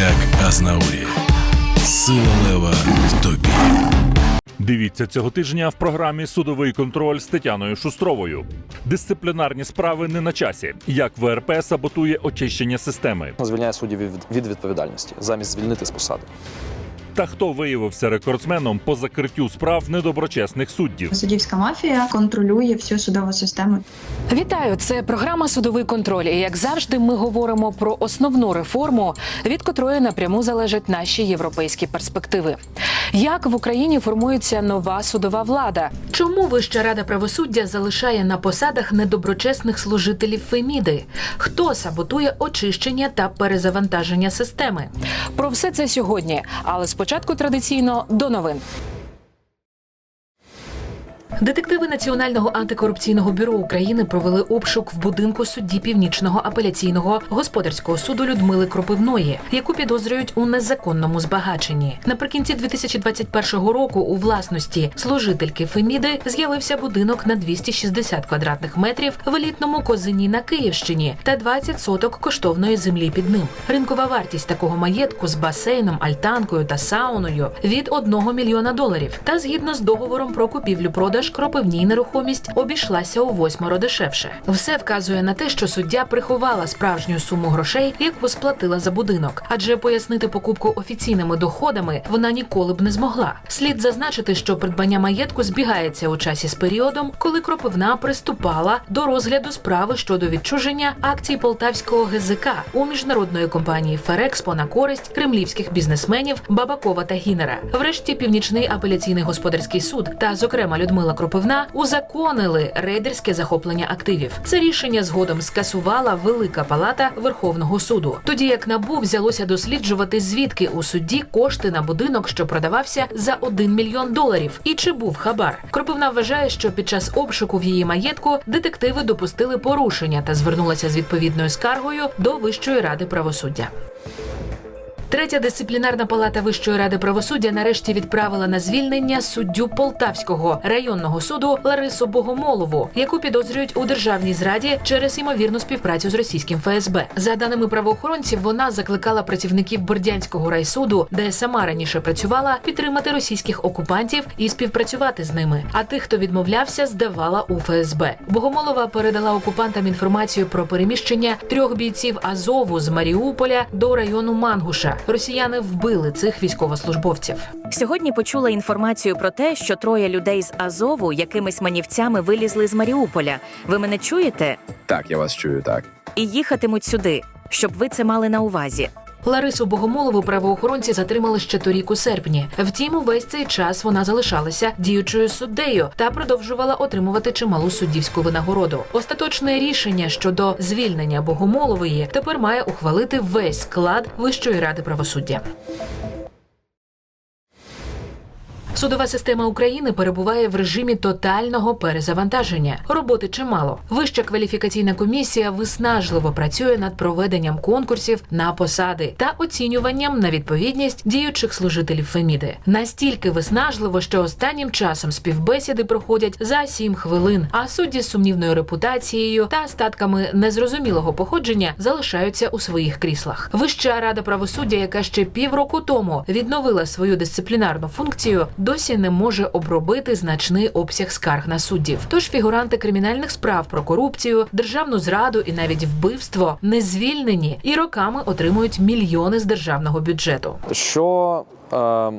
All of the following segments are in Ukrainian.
як Азнаурі. Сила лева в тобі. Дивіться цього тижня в програмі Судовий контроль з Тетяною Шустровою. Дисциплінарні справи не на часі. Як ВРП саботує очищення системи. звільняє суддів від, від відповідальності замість звільнити з посади. Та хто виявився рекордсменом по закриттю справ недоброчесних суддів? Суддівська мафія контролює всю судову систему. Вітаю! Це програма Судовий контроль. І як завжди, ми говоримо про основну реформу, від котрої напряму залежать наші європейські перспективи. Як в Україні формується нова судова влада? Чому Вища рада правосуддя залишає на посадах недоброчесних служителів Феміди? Хто саботує очищення та перезавантаження системи? Про все це сьогодні. Але спочатку традиційно до новин. Детективи Національного антикорупційного бюро України провели обшук в будинку судді Північного апеляційного господарського суду Людмили Кропивної, яку підозрюють у незаконному збагаченні. Наприкінці 2021 року у власності служительки Феміди з'явився будинок на 260 квадратних метрів в елітному козині на Київщині та 20 соток коштовної землі під ним. Ринкова вартість такого маєтку з басейном, альтанкою та сауною від 1 мільйона доларів. Та згідно з договором про купівлю-продаж кропивній нерухомість обійшлася у восьмеро дешевше. Все вказує на те, що суддя приховала справжню суму грошей, яку сплатила за будинок, адже пояснити покупку офіційними доходами вона ніколи б не змогла. Слід зазначити, що придбання маєтку збігається у часі з періодом, коли кропивна приступала до розгляду справи щодо відчуження акцій полтавського ГЗК у міжнародної компанії Ферекспо на користь кремлівських бізнесменів Бабакова та Гінера. Врешті північний апеляційний господарський суд та, зокрема, Людмила Кропивна узаконили рейдерське захоплення активів. Це рішення згодом скасувала Велика Палата Верховного суду. Тоді як набу взялося досліджувати, звідки у судді кошти на будинок, що продавався за 1 мільйон доларів, і чи був хабар. Кропивна вважає, що під час обшуку в її маєтку детективи допустили порушення та звернулася з відповідною скаргою до Вищої ради правосуддя. Третя дисциплінарна палата Вищої ради правосуддя нарешті відправила на звільнення суддю Полтавського районного суду Ларису Богомолову, яку підозрюють у державній зраді через ймовірну співпрацю з російським ФСБ. За даними правоохоронців, вона закликала працівників Бердянського райсуду, де сама раніше працювала, підтримати російських окупантів і співпрацювати з ними. А тих, хто відмовлявся, здавала у ФСБ. Богомолова передала окупантам інформацію про переміщення трьох бійців Азову з Маріуполя до району Мангуша. Росіяни вбили цих військовослужбовців. Сьогодні почула інформацію про те, що троє людей з Азову якимись манівцями вилізли з Маріуполя. Ви мене чуєте? Так, я вас чую, так. І їхатимуть сюди, щоб ви це мали на увазі. Ларису Богомолову правоохоронці затримали ще торік у серпні. Втім, увесь цей час вона залишалася діючою суддею та продовжувала отримувати чималу суддівську винагороду. Остаточне рішення щодо звільнення Богомолової тепер має ухвалити весь склад Вищої ради правосуддя. Судова система України перебуває в режимі тотального перезавантаження. Роботи чимало. Вища кваліфікаційна комісія виснажливо працює над проведенням конкурсів на посади та оцінюванням на відповідність діючих служителів Феміди. Настільки виснажливо, що останнім часом співбесіди проходять за сім хвилин, а судді з сумнівною репутацією та статками незрозумілого походження залишаються у своїх кріслах. Вища рада правосуддя, яка ще півроку тому відновила свою дисциплінарну функцію, досі не може обробити значний обсяг скарг на суддів. Тож фігуранти кримінальних справ про корупцію, державну зраду і навіть вбивство не звільнені і роками отримують мільйони з державного бюджету. Що е,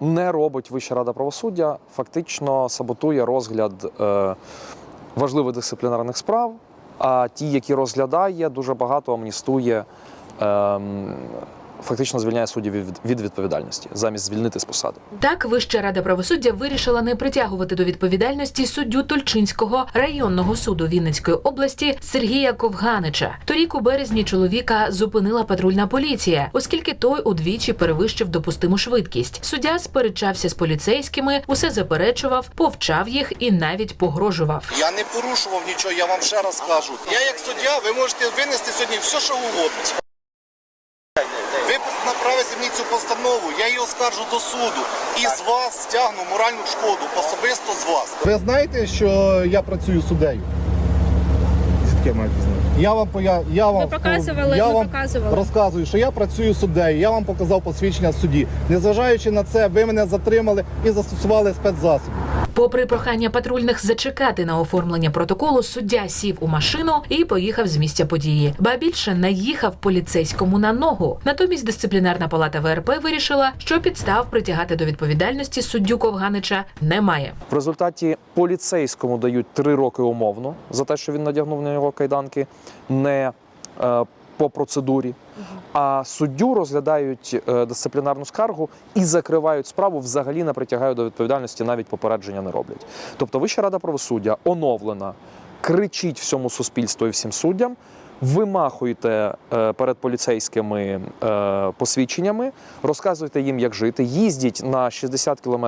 не робить Вища рада правосуддя, фактично саботує розгляд е, важливих дисциплінарних справ, а ті, які розглядає, дуже багато амністує. Е, Фактично звільняє суддів від, від відповідальності замість звільнити з посади. Так, Вища рада правосуддя вирішила не притягувати до відповідальності суддю Тульчинського районного суду Вінницької області Сергія Ковганича. Торік у березні чоловіка зупинила патрульна поліція, оскільки той удвічі перевищив допустиму швидкість. Суддя сперечався з поліцейськими, усе заперечував, повчав їх і навіть погрожував. Я не порушував нічого, я вам ще раз кажу. Я як суддя, ви можете винести сьогодні все, що угодно. Ви направите мені цю постанову, я її оскаржу до суду і з вас стягну моральну шкоду, особисто з вас. Ви знаєте, що я працюю суддею? Звідки маєте знати? Я вам поя... я вам, Ви показували, я ми вам показували. розказую, що я працюю суддею. Я вам показав посвідчення судді. Незважаючи на це, ви мене затримали і застосували спецзасоби. Попри прохання патрульних зачекати на оформлення протоколу, суддя сів у машину і поїхав з місця події. Ба більше наїхав поліцейському на ногу. Натомість дисциплінарна палата ВРП вирішила, що підстав притягати до відповідальності суддю Ковганича немає. В результаті поліцейському дають три роки умовно за те, що він надягнув на нього кайданки не е, по процедурі. А суддю розглядають е, дисциплінарну скаргу і закривають справу, взагалі не притягають до відповідальності, навіть попередження не роблять. Тобто Вища рада правосуддя оновлена, кричить всьому суспільству і всім суддям. Вимахуйте е, перед поліцейськими е, посвідченнями, розказуйте їм, як жити. Їздіть на 60 км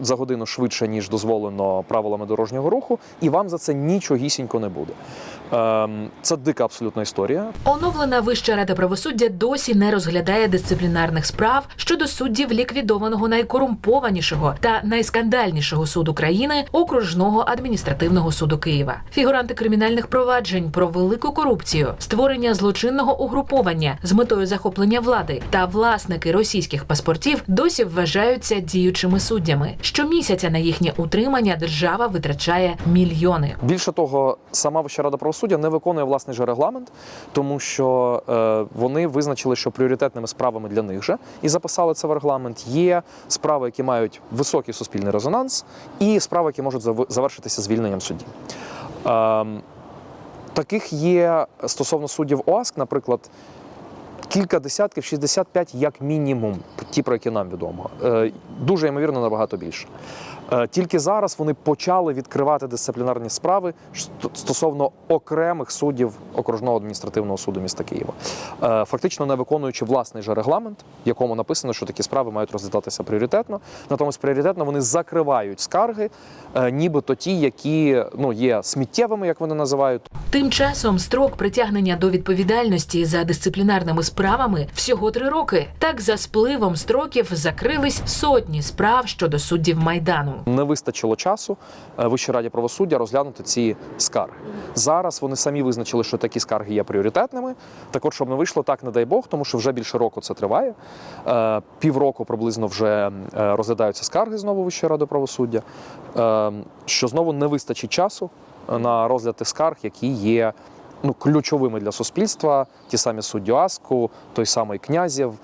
за годину швидше, ніж дозволено правилами дорожнього руху, і вам за це нічогісінько не буде. Ем, Це дика абсолютна історія. Оновлена Вища рада правосуддя досі не розглядає дисциплінарних справ щодо суддів ліквідованого найкорумпованішого та найскандальнішого суду країни окружного адміністративного суду Києва. Фігуранти кримінальних проваджень про велику корупцію, створення злочинного угруповання з метою захоплення влади та власники російських паспортів досі вважаються діючими суддями. Щомісяця на їхнє утримання держава витрачає мільйони. Більше того, сама Вища рада правосуддя не виконує власний же регламент, тому що е, вони визначили, що пріоритетними справами для них же і записали це в регламент. Є справи, які мають високий суспільний резонанс, і справи, які можуть завершитися звільненням судді. Е, таких є стосовно суддів ОАСК, наприклад. Кілька десятків, 65 як мінімум, ті, про які нам відомо. Е, Дуже ймовірно, набагато більше. Е, Тільки зараз вони почали відкривати дисциплінарні справи стосовно окремих суддів окружного адміністративного суду міста Києва, Е, фактично не виконуючи власний же регламент, в якому написано, що такі справи мають розглядатися пріоритетно. Натомість пріоритетно вони закривають скарги, нібито ті, які ну є сміттєвими, як вони називають, Тим часом строк притягнення до відповідальності за дисциплінарними справами всього три роки. Так за спливом строків закрились сотні справ щодо суддів майдану. не вистачило часу е, Вищій раді правосуддя розглянути ці скарги. Зараз вони самі визначили, що такі скарги є пріоритетними. Так от, щоб не вийшло так, не дай Бог, тому що вже більше року це триває. Е, Півроку приблизно вже е, розглядаються скарги знову Вищої ради правосуддя. Що знову не вистачить часу на розгляд скарг, які є. Ну, ключовими для суспільства, ті самі судді АСКу, той самий князів,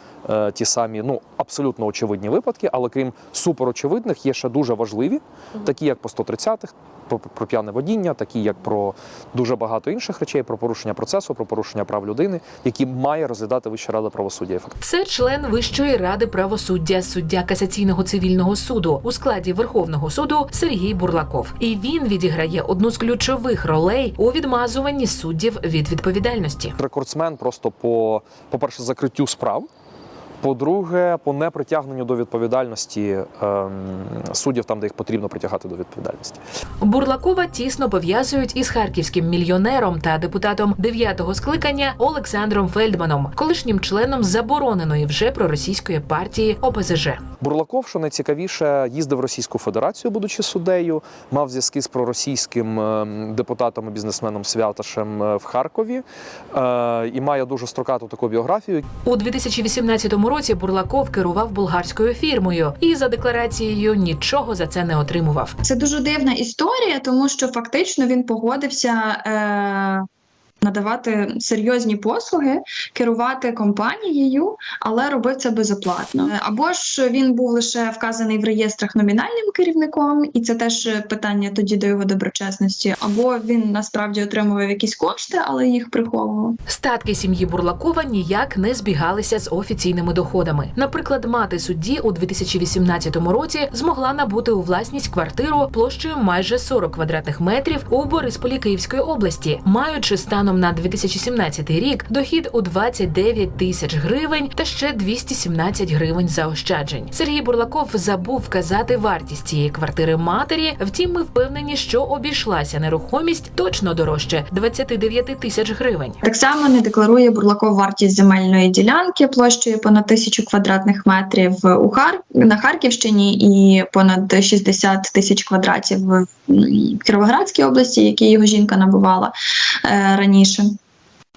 ті самі ну абсолютно очевидні випадки, але крім суперочевидних, є ще дуже важливі, такі як по 130-х, про, про п'яне водіння, такі як про дуже багато інших речей, про порушення процесу, про порушення прав людини, які має розглядати Вища рада правосуддя. Це член Вищої ради правосуддя, суддя касаційного цивільного суду у складі Верховного суду Сергій Бурлаков. І він відіграє одну з ключових ролей у відмазуванні суддів від відповідальності. Рекордсмен просто по, по-перше, закриттю справ. По-друге, по непритягненню до відповідальності ем, суддів там, де їх потрібно притягати до відповідальності. Бурлакова тісно пов'язують із харківським мільйонером та депутатом дев'ятого скликання Олександром Фельдманом, колишнім членом забороненої вже проросійської партії ОПЗЖ. Бурлаков, що найцікавіше, їздив в Російську Федерацію, будучи суддею, мав зв'язки з проросійським ем, депутатом і бізнесменом Святашем е, в Харкові е, і має дуже строкату таку біографію. У 2018 році Бурлаков керував болгарською фірмою і за декларацією нічого за це не отримував. Це дуже дивна історія, тому що фактично він погодився. Е- Надавати серйозні послуги, керувати компанією, але робив це безоплатно. Або ж він був лише вказаний в реєстрах номінальним керівником, і це теж питання тоді до його доброчесності. Або він насправді отримував якісь кошти, але їх приховував. Статки сім'ї Бурлакова ніяк не збігалися з офіційними доходами. Наприклад, мати судді у 2018 році змогла набути у власність квартиру площею майже 40 квадратних метрів у Борисполі Київської області, маючи станом на 2017 рік дохід у 29 тисяч гривень та ще 217 гривень заощаджень. Сергій Бурлаков забув вказати вартість цієї квартири матері. Втім, ми впевнені, що обійшлася нерухомість точно дорожче 29 тисяч гривень. Так само не декларує Бурлаков вартість земельної ділянки площею понад тисячу квадратних метрів у Хар... на Харківщині і понад 60 тисяч квадратів в Кіровоградській області, який його жінка набувала е, раніше.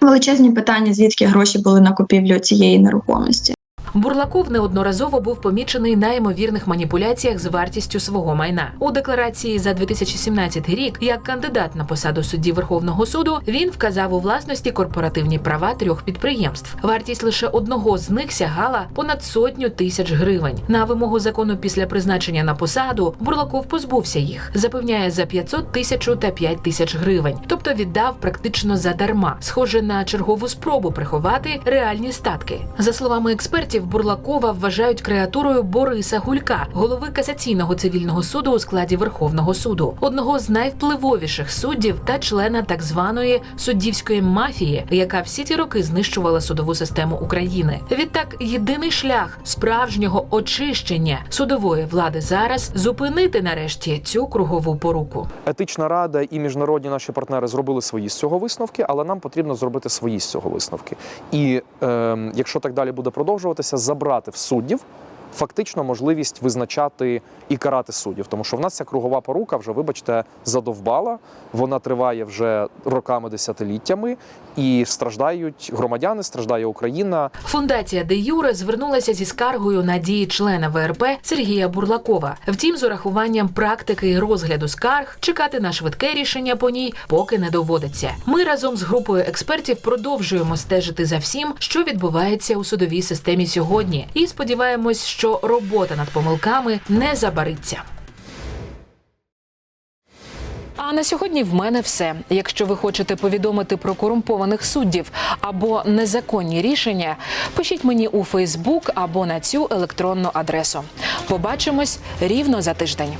Величезні питання, звідки гроші були на купівлю цієї нерухомості. Бурлаков неодноразово був помічений на ймовірних маніпуляціях з вартістю свого майна. У декларації за 2017 рік, як кандидат на посаду судді Верховного суду, він вказав у власності корпоративні права трьох підприємств. Вартість лише одного з них сягала понад сотню тисяч гривень. На вимогу закону після призначення на посаду Бурлаков позбувся їх, запевняє за 500 тисячу та 5 тисяч гривень, тобто віддав практично задарма, схоже на чергову спробу приховати реальні статки. За словами експертів, Бурлакова вважають креатурою Бориса Гулька, голови касаційного цивільного суду у складі Верховного суду, одного з найвпливовіших суддів та члена так званої суддівської мафії, яка всі ці роки знищувала судову систему України. Відтак, єдиний шлях справжнього очищення судової влади зараз зупинити нарешті цю кругову поруку. Етична рада і міжнародні наші партнери зробили свої з цього висновки, але нам потрібно зробити свої з цього висновки. І е, якщо так далі буде продовжуватися, забрати в суддів фактично можливість визначати і карати суддів. Тому що в нас ця кругова порука вже, вибачте, задовбала. Вона триває вже роками, десятиліттями, і страждають громадяни, страждає Україна. Фундація Де Юре звернулася зі скаргою на дії члена ВРП Сергія Бурлакова. Втім, з урахуванням практики і розгляду скарг чекати на швидке рішення по ній поки не доводиться. Ми разом з групою експертів продовжуємо стежити за всім, що відбувається у судовій системі сьогодні, і сподіваємось, що робота над помилками не забариться. А на сьогодні в мене все. Якщо ви хочете повідомити про корумпованих суддів або незаконні рішення, пишіть мені у Фейсбук або на цю електронну адресу. Побачимось рівно за тиждень.